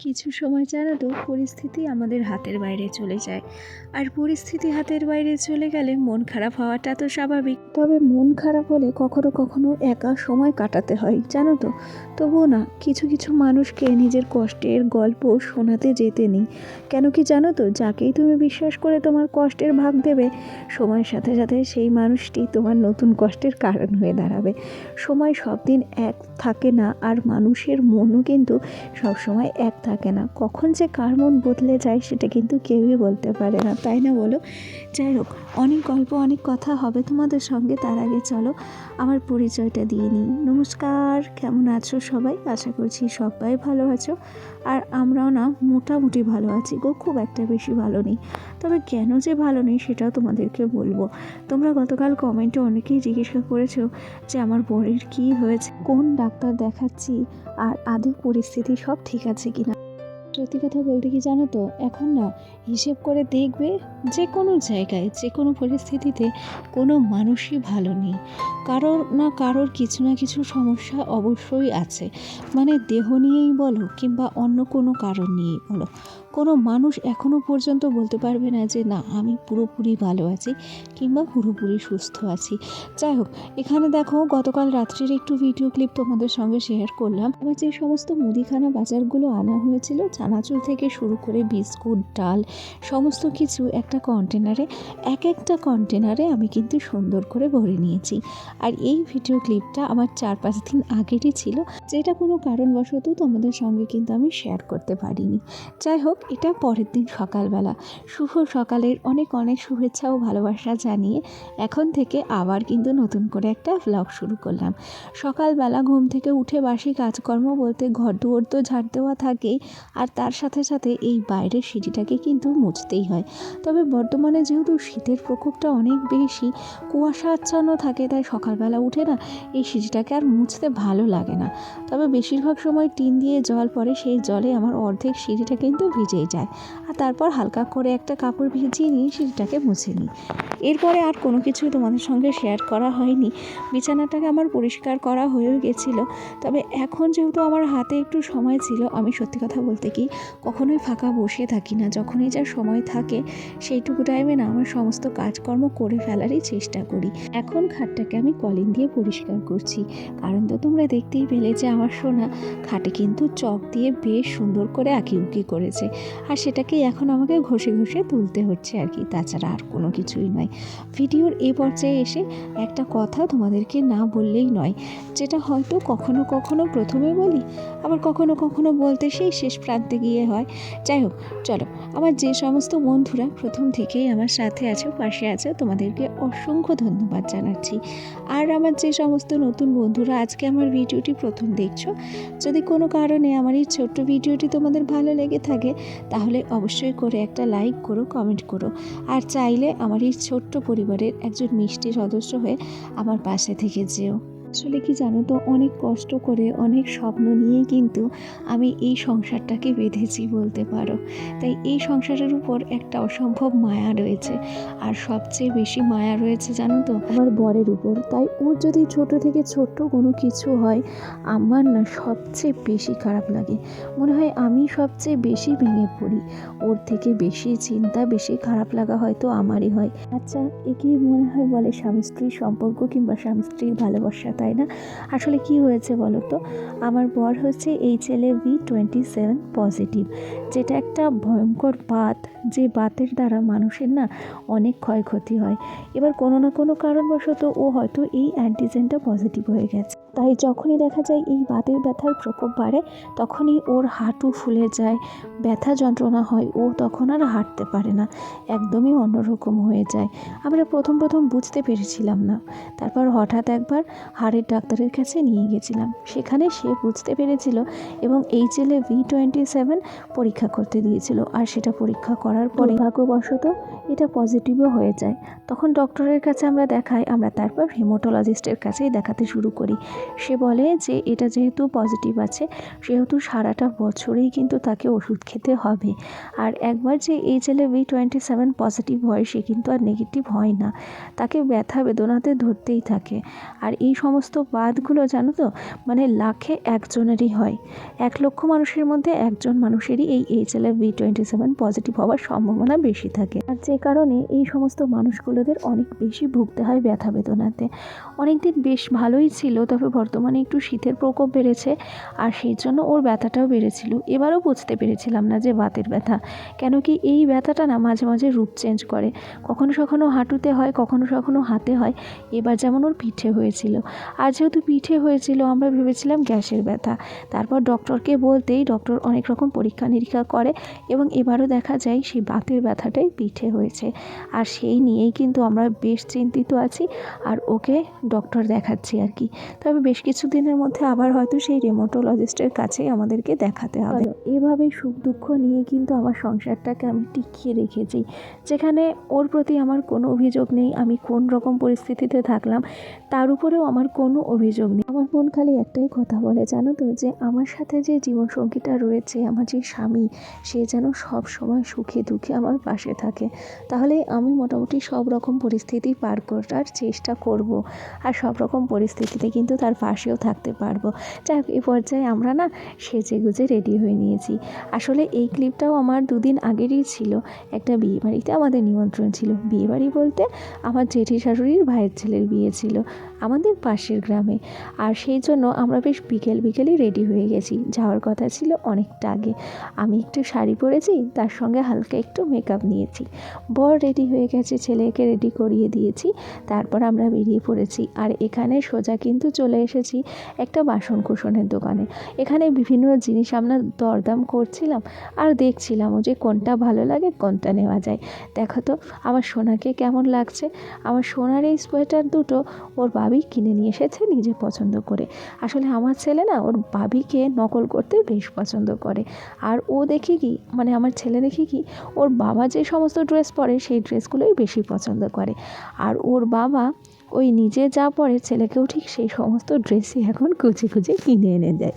কিছু সময় জানো তো পরিস্থিতি আমাদের হাতের বাইরে চলে যায়। আর পরিস্থিতি হাতের বাইরে চলে গেলে মন খারাপ হওয়াটা তো স্বাভাবিক। তবে মন খারাপ হলে কখনো কখনো একা সময় কাটাতে হয়, জানো তো? তবুও না, কিছু কিছু মানুষকে নিজের কষ্টের গল্প শোনাতে যেতে নেই। কেন কি জানো তো, যাকেই তুমি বিশ্বাস করে তোমার কষ্টের ভাগ দেবে, সময়ের সাথে সাথে সেই মানুষটি তোমার নতুন কষ্টের কারণ হয়ে দাঁড়াবে। সময় সব দিন এক থাকে না, আর মানুষের মনও কিন্তু সবসময় এক থাকে। না। কখন যে কার মন বদলে যায় সেটা কিন্তু কেউই বলতে পারে না। তাই না বলো? যাই হোক, অনেক গল্প, অনেক কথা হবে তোমাদের সঙ্গে, তার আগে চলো আমার পরিচয়টা দিয়ে নিই। নমস্কার, কেমন আছো সবাই? আশা করছি সবাই ভালো আছো। আর আমরাও না মোটামুটি ভালো আছি গো, খুব একটা বেশি ভালো নেই। তবে কেন যে ভালো নেই সেটাও তোমাদেরকে বলব। তোমরা গতকাল কমেন্টে অনেকেই জিজ্ঞাসা করেছ যে আমার বরের কী হয়েছে, কোন ডাক্তার দেখাচ্ছি, আর আদৌ পরিস্থিতি সব ঠিক আছে কিনা। সত্যি কথা বলতে কি জানো তো? এখন না হিসেব করে দেখবে যে কোনো জায়গায়, যে কোনো পরিস্থিতিতে কোনো মানুষই ভালো নেই। কারোর না কারোর কিছু না কিছু সমস্যা অবশ্যই আছে। মানে দেহ নিয়েই বলো কিংবা অন্য কোনো কারণ নিয়েই বলো। কোনো মানুষ এখনও পর্যন্ত বলতে পারবে না যে না, আমি পুরোপুরি ভালো আছি কিংবা পুরোপুরি সুস্থ আছি। যাই হোক, এখানে দেখো গতকাল রাত্রির একটু ভিডিও ক্লিপ তোমাদের সঙ্গে শেয়ার করলাম। আমার যে সমস্ত মুদিখানা বাজারগুলো আনা হয়েছিল, চানাচুর থেকে শুরু করে বিস্কুট, ডাল, সমস্ত কিছু একটা কন্টেনারে এক একটা কন্টেনারে আমি কিন্তু সুন্দর করে ভরে নিয়েছি। আর এই ভিডিও ক্লিপটা আমার চার পাঁচ দিন আগেরই ছিল, যেটা কোনো কারণবশত তোমাদের সঙ্গে কিন্তু আমি শেয়ার করতে পারিনি। যাই হোক এটা পরের দিন সকালবেলা। শুভ সকালের অনেক অনেক শুভেচ্ছা ও ভালোবাসা জানিয়ে এখন থেকে আবার কিন্তু নতুন করে একটা ভ্লগ শুরু করলাম। সকালবেলা ঘুম থেকে উঠে বাসি কাজকর্ম বলতে ঘর দুয়ার তো ঝাড় দেওয়া থাকেই, আর তার সাথে সাথে এই বাইরের সিঁড়িটাকে কিন্তু মুছতেই হয়। তবে বর্তমানে যেহেতু শীতের প্রকোপটা অনেক বেশি, কুয়াশা আচ্ছন্ন থাকে, তাই সকালবেলা উঠে না এই সিঁড়িটাকে আর মুছতে ভালো লাগে না। তবে বেশিরভাগ সময় টিন দিয়ে জল পড়ে, সেই জলে আমার অর্ধেক সিঁড়িটা কিন্তু ভিজেই যায়। আর তারপর হালকা করে একটা কাপড় ভিজিয়ে নিয়ে সেটাকে মুছে নিই। এরপরে আর কোনো কিছুই তোমাদের সঙ্গে শেয়ার করা হয়নি। বিছানাটাকে আমার পরিষ্কার করা হয়েও গেছিল। তবে এখন যেহেতু আমার হাতে একটু সময় ছিল, আমি সত্যি কথা বলতে কি কখনোই ফাঁকা বসে থাকি না। যখনই যা সময় থাকে, সেইটুকু টাইমে না আমার সমস্ত কাজকর্ম করে ফেলারই চেষ্টা করি। এখন খাটটাকে আমি কলিন দিয়ে পরিষ্কার করছি। কারণ তো তোমরা দেখতেই পেলে যে আমার সোনা খাটে কিন্তু চক দিয়ে বেশ সুন্দর করে আঁকি উকি করেছে। আর সেটাকে এখন আমাকে ঘষে ঘষে তুলতে হচ্ছে আর কি, তাছাড়া আর কোনো কিছুই নয়। ভিডিওর এ পর্যায়ে এসে একটা কথা তোমাদেরকে না বললেই নয়, যেটা হয়তো কখনো কখনো প্রথমে বলি, আবার কখনো কখনো বলতে সেই শেষ প্রান্তে গিয়ে হয়। যাই হোক, চলো, আমার যে সমস্ত বন্ধুরা প্রথম থেকেই আমার সাথে আছো, পাশে আছো, তোমাদেরকে অসংখ্য ধন্যবাদ জানাচ্ছি। আর আমার যে সমস্ত নতুন বন্ধুরা আজকে আমার ভিডিওটি প্রথম দেখছ, যদি কোনো কারণে আমার এই ছোট্ট ভিডিওটি তোমাদের ভালো লেগে থাকে তাহলে অবশ্যই করে একটা লাইক করো কমেন্ট করো। আর চাইলে আমার এই ছোট্ট পরিবারের একজন মিষ্টি সদস্য হয়ে আমার পাশে থেকে যেও। আসলে কি জানো তো, অনেক কষ্ট করে, অনেক স্বপ্ন নিয়ে কিন্তু আমি এই সংসারটাকে বেঁধেছি বলতে পারো। তাই এই সংসারের উপর একটা অসম্ভব মায়া রয়েছে। আর সবচেয়ে বেশি মায়া রয়েছে জানো তো, আমার বরের উপর। তাই ওর যদি ছোট থেকে ছোট্ট কোনো কিছু হয়, আমার না সবচেয়ে বেশি খারাপ লাগে। মনে হয় আমি সবচেয়ে বেশি ভেঙে পড়ি। ওর থেকে বেশি চিন্তা, বেশি খারাপ লাগা হয়তো আমারই হয়। আচ্ছা একেই মনে হয় বলে স্বামী স্ত্রীর সম্পর্ক কিংবা স্বামী স্ত্রীর ভালোবাসা তাই না? আসলে কি হয়েছে বলো তো আমার বর হচ্ছে H L A B twenty seven positive যেটা একটা ভয়ঙ্কর বাত, যে বাতের দ্বারা মানুষের না অনেক ক্ষয়ক্ষতি হয়। এবার কোনো না কোনো কারণবশত ও হয়তো এই অ্যান্টিজেনটা পজিটিভ হয়ে গেছে। তাই যখনই দেখা যায় এই বাতের ব্যথার প্রকোপ বাড়ে, তখনই ওর হাঁটু ফুলে যায়, ব্যথা যন্ত্রণা হয়, ও তখন আর হাঁটতে পারে না, একদমই অন্যরকম হয়ে যায়। আমরা প্রথম প্রথম বুঝতে পেরেছিলাম না। তারপর হঠাৎ একবার হাড়ের ডাক্তারের কাছে নিয়ে গেছিলাম। সেখানে সে বুঝতে পেরেছিল এবং H L B twenty seven পরীক্ষা করতে দিয়েছিল আর সেটা পরীক্ষা করার পরে ভাগ্যবশত এটা পজিটিভও হয়ে যায়। তখন ডক্টরের কাছে আমরা দেখাই, আমরা তারপর হেমোটোলজিস্টের কাছেই দেখাতে শুরু করি। সে বলে যে এটা যেহেতু পজিটিভ আছে, সেহেতু সারাটা বছরেই কিন্তু তাকে ওষুধ খেতে হবে। আর একবার যে H L B twenty seven positive হয়, সে কিন্তু আর নেগেটিভ হয় না। তাকে ব্যথা বেদনাতে ধরতেই থাকে। আর এই সমস্ত বাদগুলো জানো তো মানে লাখে একজনেরই হয়। এক লক্ষ মানুষের মধ্যে একজন মানুষেরই এই H L B twenty seven positive হওয়ার সম্ভাবনা বেশি থাকে। আর যে কারণে এই সমস্ত মানুষগুলোদের অনেক বেশি ভুগতে হয় ব্যথা বেদনাতে। অনেক দিন বেশ ভালোই ছিল, তবে বর্তমানে একটু শীতের প্রকোপ বেড়েছে আর সেই জন্য ওর ব্যথাটাও বেড়েছিল। এবারও বুঝতে পেরেছিলাম না যে বাতের ব্যথা। কেন কি এই ব্যথাটা না মাঝে মাঝে রূপ চেঞ্জ করে। কখনো কখনো হাঁটুতে হয়, কখনো কখনো হাতে হয়। এবার যেমন ওর পিঠে হয়েছিল। আর যেহেতু পিঠে হয়েছিল, আমরা ভেবেছিলাম গ্যাসের ব্যথা। তারপর ডক্টরকে বলতেই ডক্টর অনেক রকম পরীক্ষা নিরীক্ষা করে এবং এবারও দেখা যায় সেই বাতের ব্যথাটাই পিঠে হয়েছে। আর সেই নিয়েই কিন্তু আমরা বেশ চিন্তিত আছি। আর ওকে ডক্টর দেখাচ্ছি আর কি। তবে বেশ কিছু দিনের মধ্যে আবার হয়তো সেই রেমোটোলজিস্টের কাছেই আমাদেরকে দেখাতে হবে। এভাবে সুখ দুঃখ নিয়ে কিন্তু আমার সংসারটাকে আমি টিকিয়ে রেখেছি। যেখানে ওর প্রতি আমার কোনো অভিযোগ নেই, আমি কোন রকম পরিস্থিতিতে থাকলাম, তার উপরেও আমার কোনো অভিযোগ নেই। আমার মন খালি একটাই কথা বলে, জানো তো, যে আমার সাথে যে জীবনসঙ্গীটা রয়েছে, আমার যে স্বামী, সে যেন সব সময় সুখে দুঃখে আমার পাশে থাকে। তাহলে আমি মোটামুটি সব রকম পরিস্থিতি পার করার চেষ্টা করব। আর সব রকম পরিস্থিতিতে কিন্তু তার পাশেও থাকতে পারব। যাই হোক এই পর্যায়ে আমরা না সেজে গুজে রেডি হয়ে নিয়েছি। আসলে এই ক্লিপটাও আমার দুদিন আগেরই ছিল। একটা বিয়েবাড়িতে আমাদের নিমন্ত্রণ ছিল। বিয়েবাড়ি বলতে আমার জেঠি শাশুড়ির ভাইয়ের ছেলের বিয়ে ছিল। আমাদের পাশের গ্রামে। আর সেই জন্য আমরা বেশ বিকেল বিকেলই রেডি হয়ে গেছি। যাওয়ার কথা ছিল অনেকটা আগে। আমি একটু শাড়ি পরেছি, তার সঙ্গে হালকা একটু মেকআপ নিয়েছি। বর রেডি হয়ে গেছে, ছেলেকে রেডি করিয়ে দিয়েছি। তারপর আমরা বেরিয়ে পড়েছি। আর এখানে সোজা কিন্তু চলে এসেছি একটা বাসন কুসনের দোকানে। এখানে বিভিন্ন জিনিস আমরা দরদাম করছিলাম আর দেখছিলামও যে কোনটা ভালো লাগে, কোনটা নেওয়া যায়। দেখো তো, আমার সোনাকে কেমন লাগছে? আমার সোনার এই সোয়েটার দুটো ওর বাবি কিনে নিয়ে এসেছে নিজে পছন্দ করে। আসলে আমার ছেলে না, ওর বাবিকে নকল করতে বেশ পছন্দ করে। আর ও দেখি কি মানে আমার ছেলে দেখি কি, ওর বাবা যে সমস্ত ড্রেস পরে সেই ড্রেসগুলোই বেশি পছন্দ করে। আর ওর বাবা ওই নিজে যা পরে ছেলেকেও ঠিক সেই সমস্ত ড্রেসই এখন খুঁজে খুঁজে কিনে এনে দেয়।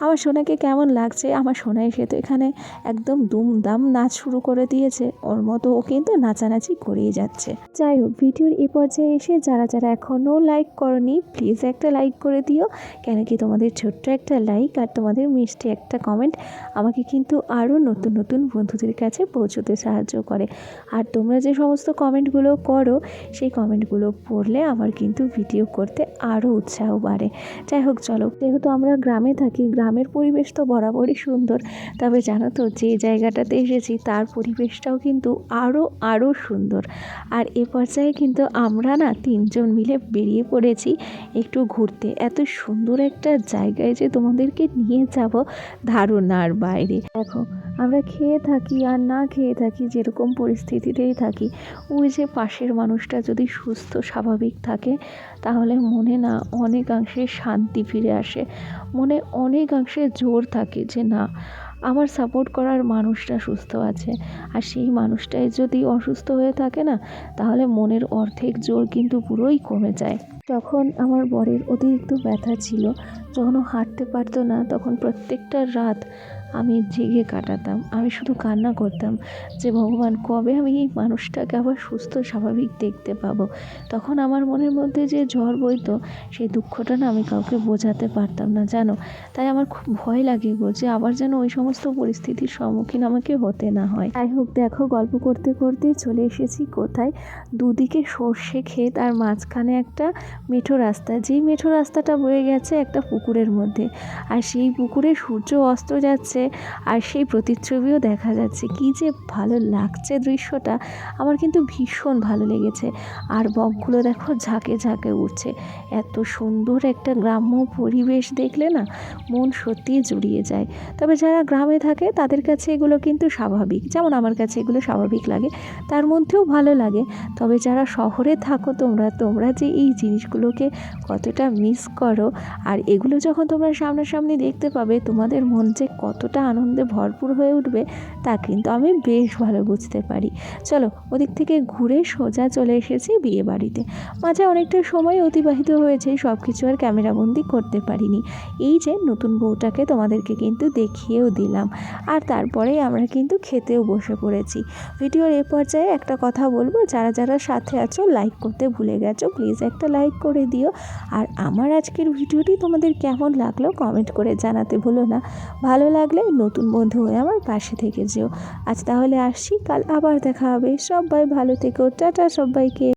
আমার সোনাকে কেমন লাগছে? আমার সোনা এসে তো এখানে একদম দুমদাম নাচ শুরু করে দিয়েছে। ওর মতো ও কিন্তু নাচানাচি করেই যাচ্ছে। যাই হোক, ভিডিওর এই পর্যায়ে এসে যারা যারা এখনও লাইক করনি প্লিজ একটা লাইক করে দিও। কেন কি তোমাদের ছোট্ট একটা লাইক আর তোমাদের মিষ্টি একটা কমেন্ট আমাকে কিন্তু আরও নতুন নতুন বন্ধুদের কাছে পৌঁছতে সাহায্য করে। আর তোমরা যে সমস্ত কমেন্টগুলো করো, সেই কমেন্টগুলো পড়লে আমার কিন্তু ভিডিও করতে আরও উৎসাহ বাড়ে। যাই হোক, চলো, যেহেতু আমরা গ্রামে থাকি, গ্রামের পরিবেশ তো বরাবরই সুন্দর। তবে জানো তো, যে জায়গাটাতে এসেছি, তার পরিবেশটাও কিন্তু আরও আরও সুন্দর। আর এ পর্যায়ে কিন্তু আমরা না তিনজন মিলে বেরিয়ে পড়েছি একটু ঘুরতে। এত সুন্দর একটা জায়গায় যে তোমাদেরকে নিয়ে যাব, ধারণার বাইরে। দেখো, আমরা খেয়ে থাকি আর না খেয়ে থাকি, যেরকম পরিস্থিতিতেই থাকি, ওই যে পাশের মানুষটা যদি সুস্থ, স্বাভাবিক থাকে, তাহলে মনে না অনেকাংশে শান্তি ফিরে আসে। মনে অনেকাংশে জোর থাকে যে, না, আমার সাপোর্ট করার মানুষটা সুস্থ আছে। আর সেই মানুষটাই যদি অসুস্থ হয়ে থাকে না, তাহলে মনের অর্ধেক জোর কিন্তু পুরোই কমে যায়। যখন আমার বরের অতিরিক্ত ব্যথা ছিল যখন হাঁটতে পারতো না, তখন প্রত্যেকটা রাত আমি জেগে কাটাতাম, আমি শুধু কান্না করতাম যে, ভগবান, কবে আমি এই মানুষটাকে আবার সুস্থ, স্বাভাবিক দেখতে পাবো? তখন আমার মনের মধ্যে যে ঝড় বইতো, সেই দুঃখটা না আমি কাউকে বোঝাতে পারতাম না, জানো? তাই আমার খুব ভয় লাগে গো যে, আবার যেন ওই সমস্ত পরিস্থিতির সম্মুখীন আমাকে হতে না হয়। যাই হোক, দেখো, গল্প করতে করতে চলে এসেছি কোথায়? দুদিকে সর্ষে ক্ষেত আর মাঝখানে একটা মেঠো রাস্তা। যেই মেঠো রাস্তাটা বয়ে গেছে একটা পুকুরের মধ্যে। আর সেই পুকুরে সূর্য অস্ত যাচ্ছে আর সেই প্রতিচ্ছবিও দেখা যাচ্ছে। কি যে ভালো লাগছে দৃশ্যটা। আমার কিন্তু ভীষণ ভালো লেগেছে। আর বকগুলো দেখো ঝাঁকে ঝাঁকে উঠছে এত সুন্দর একটা গ্রাম্য পরিবেশ দেখলে না মন সত্যিই জুড়িয়ে যায়। তবে যারা গ্রামে থাকে তাদের কাছে এগুলো কিন্তু স্বাভাবিক। যেমন আমার কাছে এগুলো স্বাভাবিক লাগে, তার মধ্যেও ভালো লাগে। তবে যারা শহরে থাকো তোমরা তোমরা যে এই জিনিসগুলোকে কতটা মিস করো, আর এগুলো যখন তোমরা সামনাসামনি দেখতে পাবে, তোমাদের মন যে কত কতটা আনন্দে ভরপুর হয়ে উঠবে তা কিন্তু আমি বেশ ভালো বুঝতে পারি। চলো, ওদিক থেকে ঘুরে সোজা চলে এসেছি বিয়ে বাড়িতে। মাঝে অনেকটা সময় অতিবাহিত হয়েছে সব কিছু আর ক্যামেরাবন্দি করতে পারিনি। এই যে নতুন বউটাকে তোমাদেরকে কিন্তু দেখিয়েও দিলাম। আর তারপরে আমরা কিন্তু খেতেও বসে পড়েছি। ভিডিওর এ পর্যায়ে একটা কথা বলব, যারা যারা সাথে আছো লাইক করতে ভুলে গেছো প্লিজ একটা লাইক করে দিও। আর আমার আজকের ভিডিওটি তোমাদের কেমন লাগল কমেন্ট করে জানাতে ভুলো না। ভালো লাগলে নতুন বন্ধু হয়ে আমার পাশে থেকে যেও। আজ তাহলে আসছি, কাল আবার দেখা হবে। সবাই ভালো থেকো। টাটা সবাইকে।